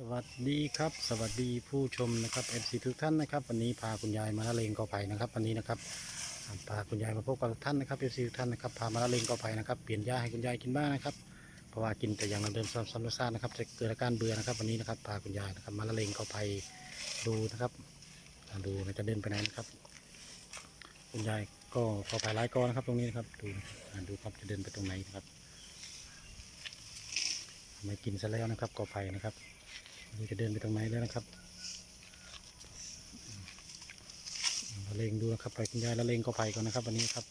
สวัสดีครับ สวัสดีผู้ชมนะครับ FC ทุกท่านนะครับ วันนี้พาคุณยายมาละเลงกอไผ่นะครับ วันนี้นะครับพาคุณยายมาพบกับทุกท่านนะครับ FC ทุกท่านนะครับพามาละเลงกอไผ่นะครับเปลี่ยนหญ้าให้คุณยายกินบ้างนะครับเพราะว่ากินแต่อย่างเดิมซ้ำซ้ำซากๆนะครับจะเกิดอาการเบื่อนะครับวันนี้นะครับพาคุณยายนะครับมาละเลงกอไผ่ดูนะครับดูนะจะเดินไปไหนนะครับ คุณยายก็กอไผ่หลายกอนะครับตรงนี้นะครับดูนะดูครับจะเดินไปตรงไหนครับ ไม่กินซะแล้วนะครับกอไผ่นะครับนี่จะเดินไปตรงไหนแล้วนะครับละเลงดูนะครับไปคุณยายละเลงก็ไปก่อนนะครับ วันนี้ครับ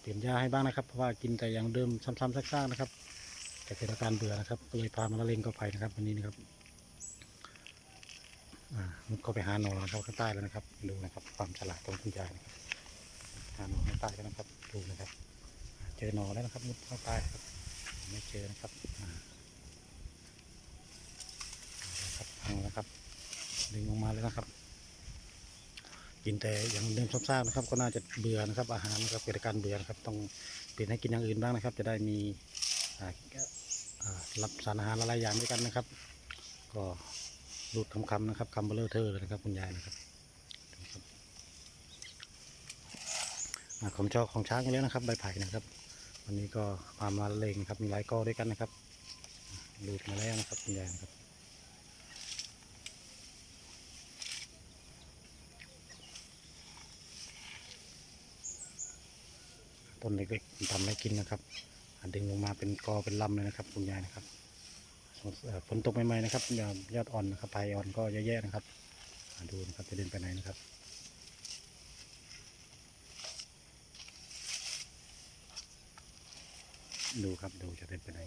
เปลี่ยนยาให้บ้างนะครับเพราะว่ากินแต่อย่างเดิมซ้ำๆซากๆนะครับจะเกิดอาการเบื่อนะครับก็เลยพามาละเลงก็ไปนะครับ วันนี้นะครับอ่ามุดเข้าไปหาหนอนะครับข้างใต้แล้วนะครับดูนะครับความฉลาดของคุณยายนะครับหาหนอข้างใต้แล้วนะครับดูนะครับ เจอหนอนแล้วนะครับมุดข้าใต้ครับไม่เจอนะครับอ่าครับพังแล้วครับ ดึงออกมาแล้วนะครับ กินแต่อย่างเดิมซ้ำๆนะครับ ก็น่าจะเบื่อนะครับ อาหารนะครับเกิดการเบื่อนะครับ ต้องเปลี่ยนให้กินอย่างอื่นบ้างนะครับ จะได้มีรับสารอาหารหลายอย่างด้วยกันนะครับ ก็รูดคำๆนะครับคำเบลอเทอร์เลยนะครับคุณยายนะครับของชอของช้างกันแล้วนะครับ ใบไผ่นะครับวันนี้ก็พามาเลงครับมีหลายกอด้วยกันนะครับรูดมาแล้วนะครับคุณยายนะครับ ต้นเล็กๆทำให้กินนะครับดึงลงมาเป็นกอเป็นลำเลยนะครับ คุณยายนะครับฝนตกใหม่ๆนะครับยอดยอดอ่อนนะครับใบอ่อนก็แย่ๆนะครับดูนะครับจะเดินไปไหนนะครับดูครับดูจะเดินไปไหน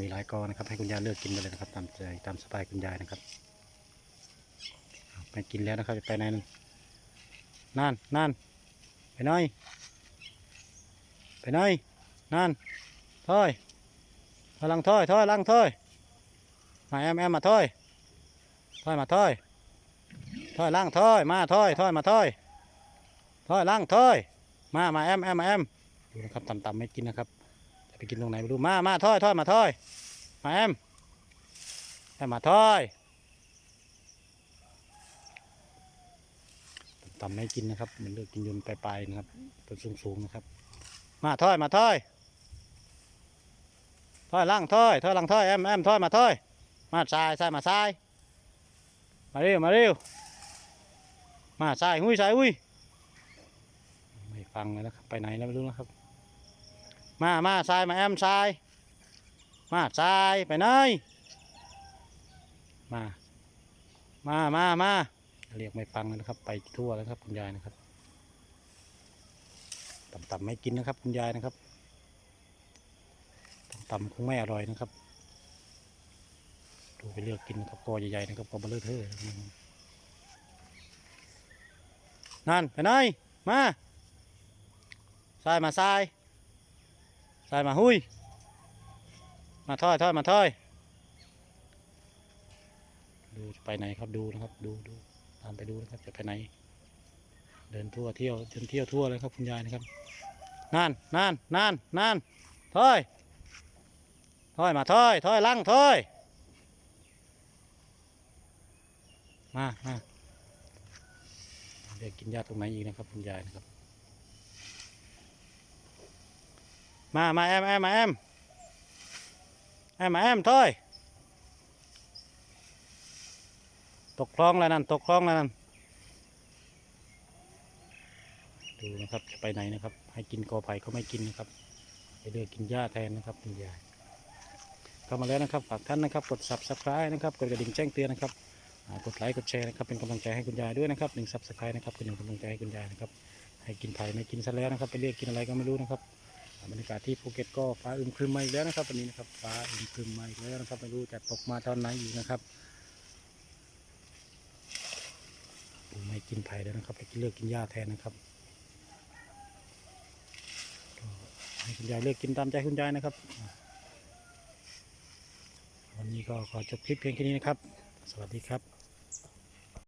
มีหลายกอนะครับ ให้คุณยายเลือกกินไปเลยนะครับ ตามใจตามสไตล์คุณยายนะครับไปกินแล้วนะครับจะไปไหน นั่นนั่นนั่นไปหนไปไหนนั่นถอยถอยลังถอยถอยลังถอยมาแอมแอมมาถอยถอยมาถอยถอยหลังถอยมาถอยถอยมาถอยถอยหลังถอยมามาแอมแอมมาแอมดูนะครับต่ำๆไม่กินนะครับจะไปกินตรงไหนไม่รู้มามาถอยถอยมาถอยมาแอมแอมมาถอย ตำไม่กินนะครับมันเลือกกินยนปลายๆนะครับต้นสูงๆนะครับ มาถ้อยมาถ้อยถ้อยล่างถ้อยถ้อยล่างถ้อยแอมแอมถ้อยมาถ้อย มาทรายทรายมาทรายมาเร็วมาเร็วมาทรายหุ้ยทรายหุ้ยไม่ฟังเลยนะครับไปไหนแล้วไม่รู้นะครับ มามาทรายมาแอมทรายมาทรายไปไหนมา มามามา เรียกไม่ฟังนะครับ ไปทั่วแล้วครับคุณยายนะครับต่ำๆไม่กินนะครับ คุณยายนะครับต่ำๆคงไม่อร่อยนะครับ ดูไปเลือกกินนะครับกอใหญ่ๆนะครับกอเบลเลอร์เทอร์นั่นไปไหนมาทรายมาทรายทรายมาหุยมาถ้อยถ้อยมาถ้อย ดูไปไหนครับดูนะครับ ดูดูามไปดูนะครับจะไปไหน เดินทั่วเที่ยวจนเที่ยวทั่วเลยครับคุณยายนะครับนั่นนั่นนั่นนั่นถอยถอยมาถอยถอยลังถอยมามาเดี๋ยวกินยาตรงไหนอีกนะครับคุณยายนะครับ มามาแอมแอมมาแอมแอมมาแอมถอย ตกคลองแล้วนั่นตกคลองแล้วนั่นดูนะครับจะไปไหนนะครับ ให้กินกอไผ่ก็ไม่กินนะครับไปเลือกกินหญ้าแทนนะครับคุณยายเข้ามาแล้วนะครับฝากท่านนะครับ กด subscribe นะครับกดกระดิ่งแจ้งเตือนนะครับกดไลค์กดแชร์นะครับเป็นกำลังใจให้คุณยายด้วยนะครับหนึ่ง subscribe นะครับเป็นกำลังใจให้คุณยายนะครับให้กินไผ่ไม่กินซะแล้วนะครับ ไปเรียกกินอะไรก็ไม่รู้นะครับอาบรรยากาศที่ภูเก็ตก็ฟ้าอึมครึมมาอีกแล้วนะครับวันนี้นะครับฟ้าอึมครึมมาอีกแล้วนะครับไม่รู้จะตกมาตอนไหนอีกนะครับ ผม ไม่กินไผ่แล้วนะครับไปกินเลือกกินหญ้าแทนนะครับให้คุณยายเลือกกินตามใจคุณยายนะครับ วันนี้ก็ขอจบคลิปเพียงแค่นี้นะครับ สวัสดีครับ